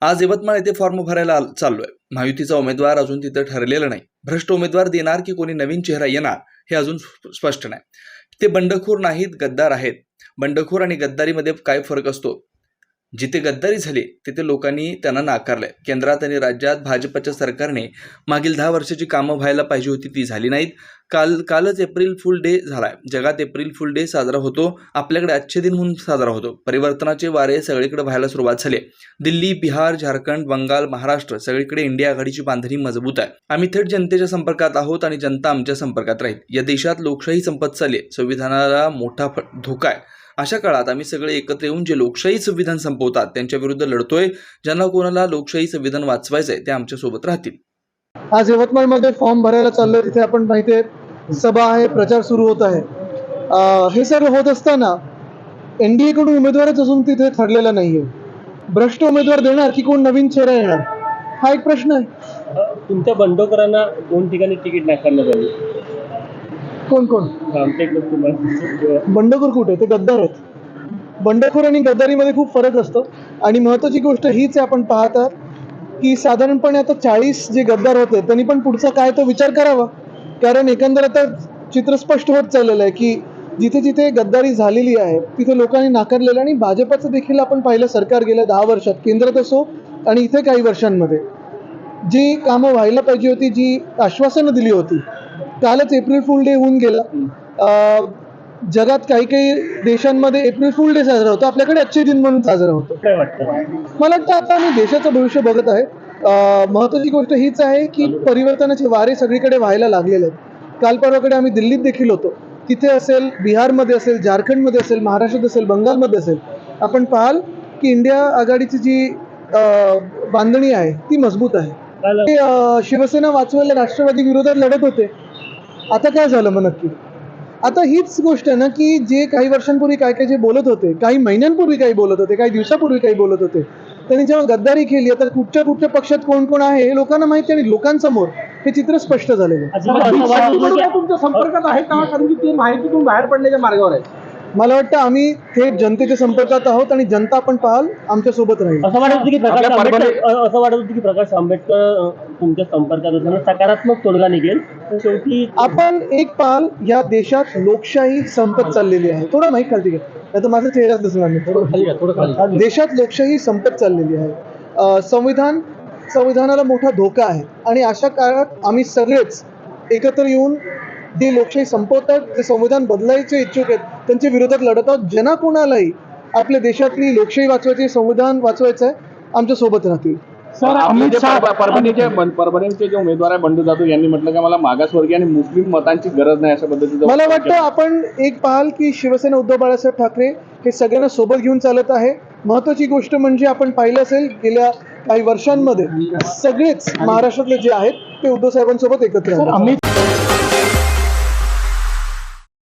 आज यवतमाळ येथे फॉर्म भरायला आल- चाललोय. महायुतीचा उमेदवार अजून तिथं ठरलेला नाही. भ्रष्ट उमेदवार देणार की कोणी नवीन चेहरा येणार हे अजून स्प- स्पष्ट नाही. ते बंडखोर नाहीत गद्दार आहेत. बंडखोर आणि गद्दारीमध्ये काय फरक असतो? जिथे गद्दारी झाली तिथे लोकांनी त्यांना नाकारलंय. केंद्रात आणि राज्यात भाजपच्या सरकारने मागील दहा वर्षाची कामं व्हायला पाहिजे होती ती झाली नाहीत. काल कालच एप्रिल फुल डे झाला आहे जगात एप्रिल फुल डे साजरा होतो. आपल्याकडे आजचे दिन म्हणून साजरा होतो. परिवर्तनाचे वारे सगळीकडे व्हायला सुरुवात झाली दिल्ली बिहार झारखंड बंगाल महाराष्ट्र सगळीकडे इंडिया आघाडीची बांधणी मजबूत आहे. आम्ही थेट जनतेच्या संपर्कात आहोत आणि जनता आमच्या संपर्कात राहील. या देशात लोकशाही संपत चालली आहे. संविधानाला मोठा फ- धोका आहे. अशा काळात आम्ही सगळे एकत्र येऊन जे लोकशाही संविधान संपवतात त्यांच्या विरुद्ध लढतोय ज्यांना कोणाला लोकशाही संविधान वाचवायचं आहे ते आमच्यासोबत राहतील. आज यवतमाळमध्ये फॉर्म भरायला चाललोय. तिथे आपण माहिती आहे सभा आहे प्रचार सुरू होत आहे. हे सर्व होत असताना एनडीए कडून उमेदवारच अजून तिथे ठरलेला नाहीये. भ्रष्ट उमेदवार देणार की कोण नवीन चेहरा येणार? हा एक प्रश्न आहे. तुमच्या बंडखोरांना दोन ठिकाणी तिकीट नाकारण्यात आली. कोण कोण? बंडखोर कुठे? ते गद्दार आहेत. बंडखोर आणि गद्दारीमध्ये खूप फरक असतो. आणि महत्वाची गोष्ट हीच आहे आपण पाहत की साधारणपणे आता चाळीस जे गद्दार होते त्यांनी पण पुढचा काय तो विचार करावा. कारण एकंदर आता चित्र स्पष्ट होत चाललेलं आहे की जिथे जिथे गद्दारी झालेली आहे तिथे लोकांनी नाकारलेलं आणि भाजपचं देखील आपण पाहिलं सरकार गेल्या दहा वर्षात केंद्रात असो आणि इथे काही वर्षांमध्ये. जी कामं व्हायला पाहिजे होती जी आश्वासनं दिली होती कालच एप्रिल फुल डे होऊन गेला. जगात काही काही देशांमध्ये एप्रिल फुल डे साजरा होतो. आपल्याकडे अच्छे दिन म्हणून साजरा होतो. काय वाटतं? मला वाटतं आता आम्ही देशाचं भविष्य बघत आहे. अं, महत्त्वाची गोष्ट हीच आहे की परिवर्तनाचे वारे सगळीकडे व्हायला लागलेले आहेत. काल परवाकडे आम्ही दिल्लीत देखील होतो. तिथे असेल बिहारमध्ये असेल झारखंडमध्ये असेल महाराष्ट्रात असेल बंगालमध्ये असेल. आपण पाहाल की इंडिया आघाडीची जी बांधणी आहे ती मजबूत आहे. ते, शिवसेना वाचवायला राष्ट्रवादी विरोधात लढत होते. आता काय झालं मग नक्की? आता हीच गोष्ट आहे ना की जे काही वर्षांपूर्वी काय काय जे बोलत होते काही महिन्यांपूर्वी काही बोलत होते काही दिवसापूर्वी काही बोलत होते त्यांनी जेव्हा गद्दारी केली आता कुठच्या कुठच्या पक्षात कोण कोण आहे हे लोकांना माहिती आणि लोकांसमोर हे चित्र स्पष्ट झालेलं आहे. तुमच्या संपर्कात आहेत का? कारण की ते माहितीतून बाहेर पडण्याच्या मार्गावर आहे मला वाटतं आम्ही थेट जनतेच्या संपर्कात आहोत आणि जनता पण पाहाल आमच्यासोबत राहील. असं वाटत होतं की प्रकाश आपल्या परभणी- आंबेडकर अ- असं वाटत होतं की प्रकाश आंबेडकर तुमच्या संपर्कात असताना सकारात्मक तोडगा निघेल. शेवटी आपण एक पाहाल या देशात लोकशाही संपत चाललेली आहे. थोडं माहीत खालती घ्या. नाही तर माझा चेहराच दिसणार नाही. थोडं खाली घ्या, थोडं खाली देशात लोकशाही संपत चाललेली आहे. अ, संविधान संविधानाला मोठा धोका आहे. आणि अशा काळात आम्ही सगळेच एकत्र येऊन जे लोकशाही संपवतात जे संविधान बदलायचे इच्छुक आहेत त्यांच्या विरोधात लढत आहोत ज्यांना कोणालाही आपल्या देशातली लोकशाही वाचवायची संविधान वाचवायचं आहे आमच्यासोबत राहतील. आपले जे परभ- परभणीचे परभणीचे जे उमेदवार आहे बंडू जाधव यांनी म्हटलं की मला मागासवर्गीय आणि मुस्लिम मतांची गरज नाही अशा पद्धतीचं मला वाटतं आपण एक पाहाल की शिवसेना उद्धव बाळासाहेब ठाकरे हे सगळ्यांना सोबत घेऊन चालत आहे. महत्वाची गोष्ट म्हणजे आपण पाहिलं असेल गेल्या काही वर्षांमध्ये सगळेच महाराष्ट्रातले जे आहेत ते उद्धव साहेबांसोबत एकत्र आहेत